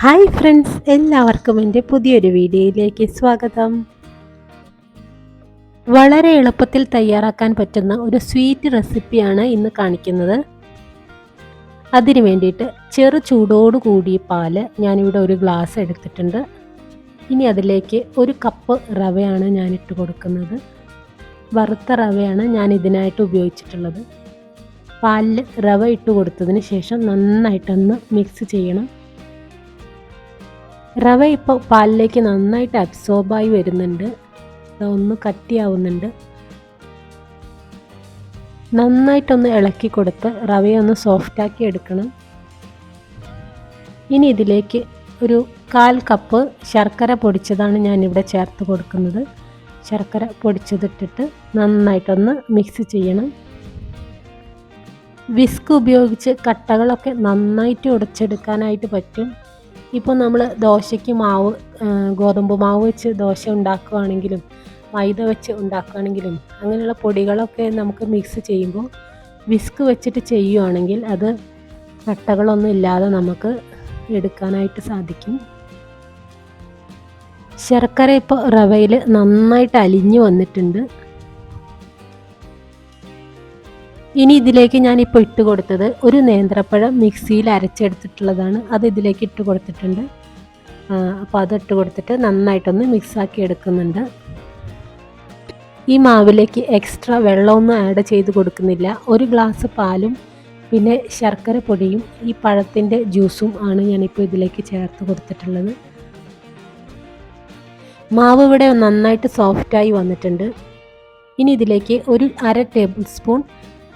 Hi friends എല്ലാവർക്കും എന്റെ പുതിയൊരു വീഡിയോയിലേക്ക് സ്വാഗതം. വളരെ എളുപ്പത്തിൽ തയ്യാറാക്കാൻ പറ്റുന്ന ഒരു സ്വീറ്റ് റെസിപ്പിയാണ് ഇന്ന് കാണിക്കുന്നത്. അതിനു വേണ്ടിയിട്ട് ചെറു ചൂടോട് കൂടിയ പാൽ ഞാനിവിടെ ഒരു ഗ്ലാസ് എടുത്തിട്ടുണ്ട്. ഇനി അതിലേക്ക് ഒരു കപ്പ് റവയാണ് ഞാൻ ഇട്ട് കൊടുക്കുന്നത്. വറുത്ത റവയാണ് ഞാൻ ഇതിനായിട്ട് ഉപയോഗിച്ചിട്ടുള്ളത്. പാലിൽ റവ ഇട്ട് കൊടുത്തതിന് ശേഷം നന്നായിട്ടൊന്ന് മിക്സ് ചെയ്യണം. റവ ഇപ്പോൾ പാലിലേക്ക് നന്നായിട്ട് അബ്സോർബായി വരുന്നുണ്ട്. ഒന്ന് കട്ടിയാവുന്നുണ്ട് നന്നായിട്ടൊന്ന് ഇളക്കി കൊടുത്ത് റവയൊന്ന് സോഫ്റ്റാക്കി എടുക്കണം. ഇനി ഇതിലേക്ക് ഒരു കാൽ കപ്പ് ശർക്കര പൊടിച്ചതാണ് ഞാനിവിടെ ചേർത്ത് കൊടുക്കുന്നത്. ശർക്കര പൊടിച്ചതിട്ടിട്ട് നന്നായിട്ടൊന്ന് മിക്സ് ചെയ്യണം. വിസ്ക് ഉപയോഗിച്ച് കട്ടകളൊക്കെ നന്നായിട്ട് ഉടച്ചെടുക്കാനായിട്ട് പറ്റും. ഇപ്പോൾ നമ്മൾ ദോശയ്ക്ക് മാവ് ഗോതമ്പ് മാവ് വെച്ച് ദോശ ഉണ്ടാക്കുകയാണെങ്കിലും മൈദ വെച്ച് ഉണ്ടാക്കുകയാണെങ്കിലും അങ്ങനെയുള്ള പൊടികളൊക്കെ നമുക്ക് മിക്സ് ചെയ്യുമ്പോൾ വിസ്ക് വെച്ചിട്ട് ചെയ്യുകയാണെങ്കിൽ അത് കട്ടകളൊന്നും ഇല്ലാതെ നമുക്ക് എടുക്കാനായിട്ട് സാധിക്കും. ശർക്കര ഇപ്പോൾ റവയിൽ നന്നായിട്ട് അലിഞ്ഞു വന്നിട്ടുണ്ട്. ഇനി ഇതിലേക്ക് ഞാൻ ഇപ്പോൾ ഇട്ട് കൊടുത്തത് ഒരു നേന്ത്രപ്പഴം മിക്സിയിൽ അരച്ചെടുത്തിട്ടുള്ളതാണ്. അത് ഇതിലേക്ക് ഇട്ട് കൊടുത്തിട്ടുണ്ട്. അപ്പോൾ അത് ഇട്ട് കൊടുത്തിട്ട് നന്നായിട്ടൊന്ന് മിക്സാക്കി എടുക്കുന്നുണ്ട്. ഈ മാവിലേക്ക് എക്സ്ട്രാ വെള്ളമൊന്നും ആഡ് ചെയ്ത് കൊടുക്കുന്നില്ല. ഒരു ഗ്ലാസ് പാലും പിന്നെ ശർക്കര പൊടിയും ഈ പഴത്തിന്റെ ജ്യൂസും ആണ് ഞാനിപ്പോൾ ഇതിലേക്ക് ചേർത്ത് കൊടുത്തിട്ടുള്ളത്. മാവ് ഇവിടെ നന്നായിട്ട് സോഫ്റ്റായി വന്നിട്ടുണ്ട്. ഇനി ഇതിലേക്ക് ഒരു അര ടേബിൾ സ്പൂൺ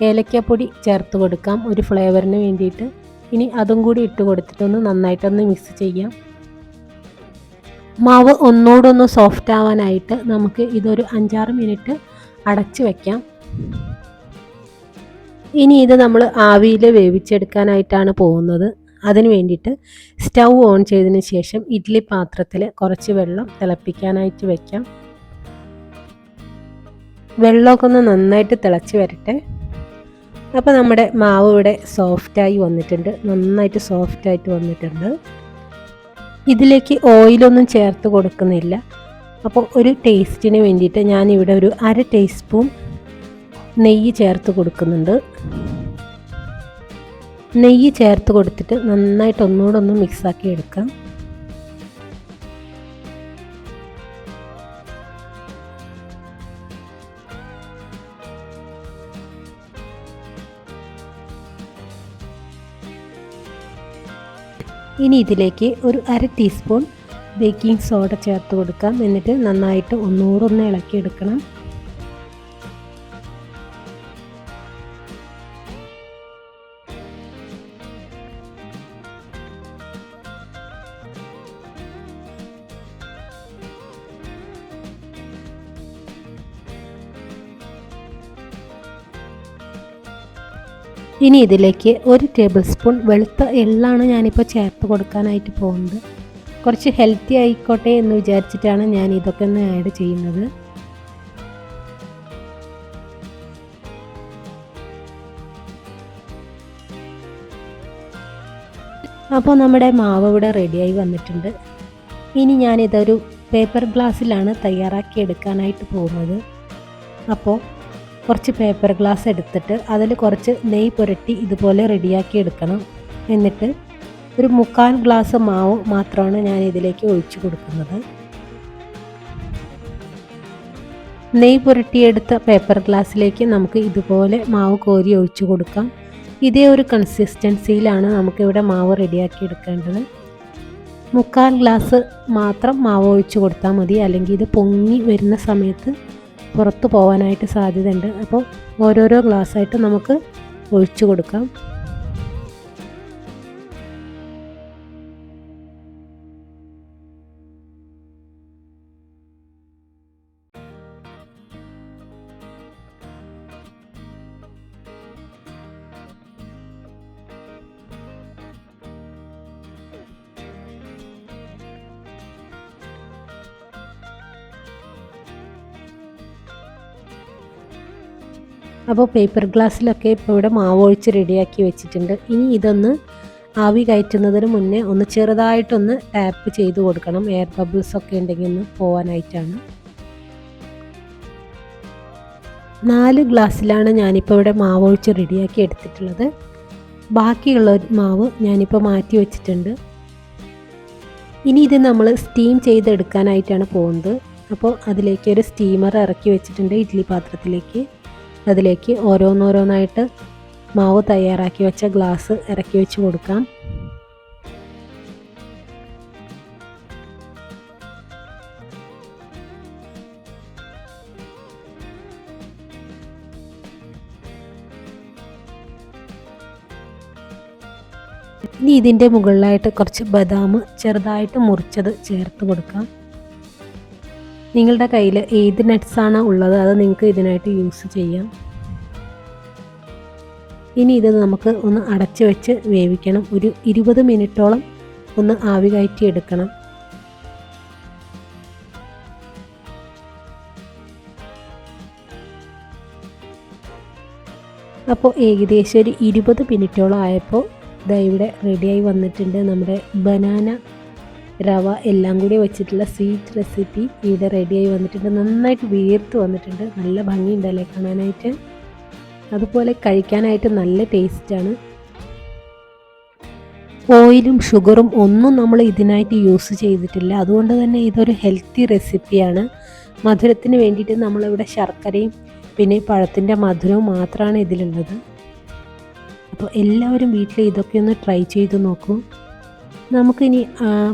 ഏലക്കാപ്പൊടി ചേർത്ത് കൊടുക്കാം. ഒരു ഫ്ലേവറിന് വേണ്ടിയിട്ട്. ഇനി അതും കൂടി ഇട്ട് കൊടുത്തിട്ടൊന്ന് നന്നായിട്ടൊന്ന് മിക്സ് ചെയ്യാം. മാവ് ഒന്നോടൊന്ന് സോഫ്റ്റ് ആവാനായിട്ട് നമുക്ക് ഇതൊരു അഞ്ചാറ് മിനിറ്റ് അടച്ച് വയ്ക്കാം ഇനി ഇത് നമ്മൾ ആവിയിൽ വേവിച്ചെടുക്കാനായിട്ടാണ് പോകുന്നത്. അതിന് വേണ്ടിയിട്ട് സ്റ്റൗ ഓൺ ചെയ്തതിന് ശേഷം ഇഡ്ഡലി പാത്രത്തിൽ കുറച്ച് വെള്ളം തിളപ്പിക്കാനായിട്ട് വയ്ക്കാം വെള്ളമൊക്കെ ഒന്ന് നന്നായിട്ട് തിളച്ച് വരട്ടെ. അപ്പോൾ നമ്മുടെ മാവ് ഇവിടെ സോഫ്റ്റായി വന്നിട്ടുണ്ട്. നന്നായിട്ട് സോഫ്റ്റായിട്ട് വന്നിട്ടുണ്ട്. ഇതിലേക്ക് ഓയിലൊന്നും ചേർത്ത് കൊടുക്കുന്നില്ല. അപ്പോൾ ഒരു ടേസ്റ്റിന് വേണ്ടിയിട്ട് ഞാനിവിടെ ഒരു അര ടീസ്പൂൺ നെയ്യ് ചേർത്ത് കൊടുക്കുന്നുണ്ട്. നെയ്യ് ചേർത്ത് കൊടുത്തിട്ട് നന്നായിട്ട് ഒന്നുകൂടെ ഒന്ന് മിക്സാക്കി എടുക്കാം. ഇനി ഇതിലേക്ക് ഒരു അര ടീസ്പൂൺ ബേക്കിംഗ് സോഡ ചേർത്ത് കൊടുക്കാം. എന്നിട്ട് നന്നായിട്ട് ഒന്നുകൂടെ ഒന്ന് ഇളക്കിയെടുക്കണം. ഇനി ഇതിലേക്ക് ഒരു ടേബിൾ സ്പൂൺ വെളുത്ത എള്ളാണ് ഞാനിപ്പോൾ ചേർത്ത് കൊടുക്കാനായിട്ട് പോകുന്നത്. കുറച്ച് ഹെൽത്തി ആയിക്കോട്ടെ എന്ന് വിചാരിച്ചിട്ടാണ് ഞാൻ ഇതൊക്കെ ഒന്ന് ആഡ് ചെയ്യുന്നത്. അപ്പോൾ നമ്മുടെ മാവ് ഇവിടെ റെഡിയായി വന്നിട്ടുണ്ട്. ഇനി ഞാനിതൊരു പേപ്പർ ഗ്ലാസ്സിലാണ് തയ്യാറാക്കി എടുക്കാനായിട്ട് പോകുന്നത്. അപ്പോൾ കുറച്ച് പേപ്പർ ഗ്ലാസ് എടുത്തിട്ട് അതിൽ കുറച്ച് നെയ്യ് പുരട്ടി ഇതുപോലെ റെഡിയാക്കി എടുക്കണം. എന്നിട്ട് ഒരു മുക്കാൽ ഗ്ലാസ് മാവ് മാത്രമാണ് ഞാൻ ഇതിലേക്ക് ഒഴിച്ചു കൊടുക്കുന്നത്. നെയ്യ് പുരട്ടിയെടുത്ത പേപ്പർ ഗ്ലാസ്സിലേക്ക് നമുക്ക് ഇതുപോലെ മാവ് കോരി ഒഴിച്ചു കൊടുക്കാം. ഇതേ ഒരു കൺസിസ്റ്റൻസിയിലാണ് നമുക്കിവിടെ മാവ് റെഡിയാക്കി എടുക്കേണ്ടത്. മുക്കാൽ ഗ്ലാസ് മാത്രം മാവ് ഒഴിച്ചു കൊടുത്താൽ മതി. അല്ലെങ്കിൽ ഇത് പൊങ്ങി വരുന്ന സമയത്ത് പുറത്ത് പോകാനായിട്ട് സാധ്യതയുണ്ട്. അപ്പോൾ ഓരോരോ ഗ്ലാസ്സായിട്ട് നമുക്ക് ഒഴിച്ചു കൊടുക്കാം. അപ്പോൾ പേപ്പർ ഗ്ലാസ്സിലൊക്കെ ഇപ്പോൾ ഇവിടെ മാവ് ഒഴിച്ച് റെഡിയാക്കി വെച്ചിട്ടുണ്ട്. ഇനി ഇതൊന്ന് ആവി കയറ്റുന്നതിന് മുന്നേ ഒന്ന് ചെറുതായിട്ടൊന്ന് ടാപ്പ് ചെയ്ത് കൊടുക്കണം. എയർ ബബിൾസ് ഒക്കെ ഉണ്ടെങ്കിൽ ഒന്ന് പോകാനായിട്ടാണ് നാല് ഗ്ലാസ്സിലാണ് ഞാനിപ്പോൾ ഇവിടെ മാവ് ഒഴിച്ച് റെഡിയാക്കി എടുത്തിട്ടുള്ളത്. ബാക്കിയുള്ള മാവ് ഞാനിപ്പോൾ മാറ്റി വെച്ചിട്ടുണ്ട്. ഇനി ഇത് നമ്മൾ സ്റ്റീം ചെയ്തെടുക്കാനായിട്ടാണ് പോകുന്നത്. അപ്പോൾ അതിലേക്ക് ഒരു സ്റ്റീമർ ഇറക്കി വെച്ചിട്ടുണ്ട് ഇഡ്ഡലി പാത്രത്തിലേക്ക്. അതിലേക്ക് ഓരോന്നോരോന്നായിട്ട് മാവ് തയ്യാറാക്കി വെച്ച ഗ്ലാസ് ഇറക്കി വെച്ച് കൊടുക്കാം. ഇനി ഇതിന്റെ മുകളിലായിട്ട് കുറച്ച് ബദാം ചെറുതായിട്ട് മുറിച്ചത് ചേർത്ത് കൊടുക്കാം. നിങ്ങളുടെ കയ്യിൽ ഏത് നട്ട്സാണോ ഉള്ളത് അത് നിങ്ങൾക്ക് ഇതിനായിട്ട് യൂസ് ചെയ്യാം. ഇനി ഇത് നമുക്ക് ഒന്ന് അടച്ച് വെച്ച് വേവിക്കണം. ഒരു ഇരുപത് മിനിറ്റോളം ഒന്ന് ആവി കയറ്റി എടുക്കണം. അപ്പോൾ ഏകദേശം ഒരു ഇരുപത് മിനിറ്റോളം ആയപ്പോൾ ഇതാ ഇവിടെ റെഡിയായി വന്നിട്ടുണ്ട് നമ്മുടെ ബനാന റവ എല്ലാം കൂടി വെച്ചിട്ടുള്ള സ്വീറ്റ് റെസിപ്പി ഇവിടെ റെഡിയായി വന്നിട്ടുണ്ട്. നന്നായിട്ട് വീർത്ത് വന്നിട്ടുണ്ട്. നല്ല ഭംഗിയുണ്ടല്ലേ കാണാനായിട്ട്? അതുപോലെ കഴിക്കാനായിട്ട് നല്ല ടേസ്റ്റാണ് ഓയിലും ഷുഗറും ഒന്നും നമ്മൾ ഇതിനായിട്ട് യൂസ് ചെയ്തിട്ടില്ല. അതുകൊണ്ട് തന്നെ ഇതൊരു ഹെൽത്തി റെസിപ്പിയാണ് മധുരത്തിന് വേണ്ടിയിട്ട് നമ്മളിവിടെ ശർക്കരയും പിന്നെ പഴത്തിന്റെ മധുരവും മാത്രമാണ് ഇതിലുള്ളത്. അപ്പോൾ എല്ലാവരും വീട്ടിൽ ഇതൊക്കെ ഒന്ന് ട്രൈ ചെയ്ത് നോക്കൂ. നമുക്കിനി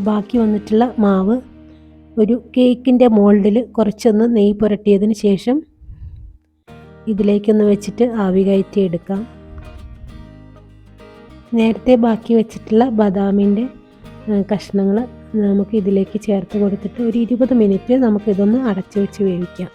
ബാക്കി വന്നിട്ടുള്ള മാവ് ഒരു കേക്കിന്റെ മോൾഡിൽ കുറച്ചൊന്ന് നെയ്യ് പുരട്ടിയതിന് ശേഷം ഇതിലേക്കൊന്ന് വെച്ചിട്ട് ആവി കയറ്റി എടുക്കാം. നേരത്തെ ബാക്കി വെച്ചിട്ടുള്ള ബദാമിന്റെ കഷ്ണങ്ങൾ നമുക്ക് ഇതിലേക്ക് ചേർത്ത് കൊടുത്തിട്ട് ഒരു ഇരുപത് മിനിറ്റ് നമുക്കിതൊന്ന് അടച്ചു വെച്ച് വേവിക്കാം.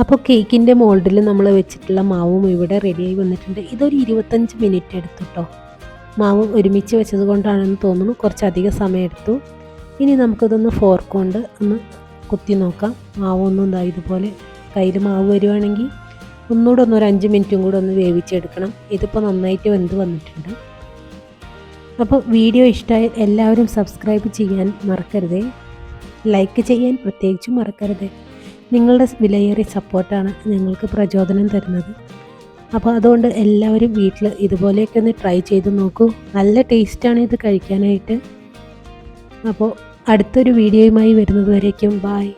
അപ്പോൾ കേക്കിന്റെ മോൾഡിൽ നമ്മൾ വെച്ചിട്ടുള്ള മാവും ഇവിടെ റെഡിയായി വന്നിട്ടുണ്ട്. ഇതൊരു ഇരുപത്തഞ്ച് മിനിറ്റ് എടുത്തു കേട്ടോ മാവ് ഒരുമിച്ച് വെച്ചത് കൊണ്ടാണെന്ന് തോന്നുന്നു. കുറച്ചധികം സമയം എടുത്തു. ഇനി നമുക്കിതൊന്ന് ഫോർക്ക് കൊണ്ട് ഒന്ന് കുത്തി നോക്കാം. മാവൊന്നും ഇതാ ഇതുപോലെ കയ്യിൽ മാവ് വരുവാണെങ്കിൽ ഒന്നുകൂടെ ഒന്ന് ഒരു അഞ്ച് മിനിറ്റും കൂടെ ഒന്ന് വേവിച്ചെടുക്കണം. ഇതിപ്പോൾ നന്നായിട്ട് വെന്ത് വന്നിട്ടുണ്ട്. അപ്പോൾ വീഡിയോ ഇഷ്ടമായ എല്ലാവരും സബ്സ്ക്രൈബ് ചെയ്യാൻ മറക്കരുതേ. ലൈക്ക് ചെയ്യാൻ പ്രത്യേകിച്ചും മറക്കരുതേ. നിങ്ങളുടെ വിലയേറിയ സപ്പോർട്ടാണ് ഞങ്ങൾക്ക് പ്രചോദനം തരുന്നത്. അപ്പോൾ അതുകൊണ്ട് എല്ലാവരും വീട്ടിൽ ഇതുപോലെയൊക്കെ ഒന്ന് ട്രൈ ചെയ്ത് നോക്കൂ. നല്ല ടേസ്റ്റാണ് ഇത് കഴിക്കാനായിട്ട്. അപ്പോൾ അടുത്തൊരു വീഡിയോയുമായി വരുന്നത് വരേക്കും. ബായ്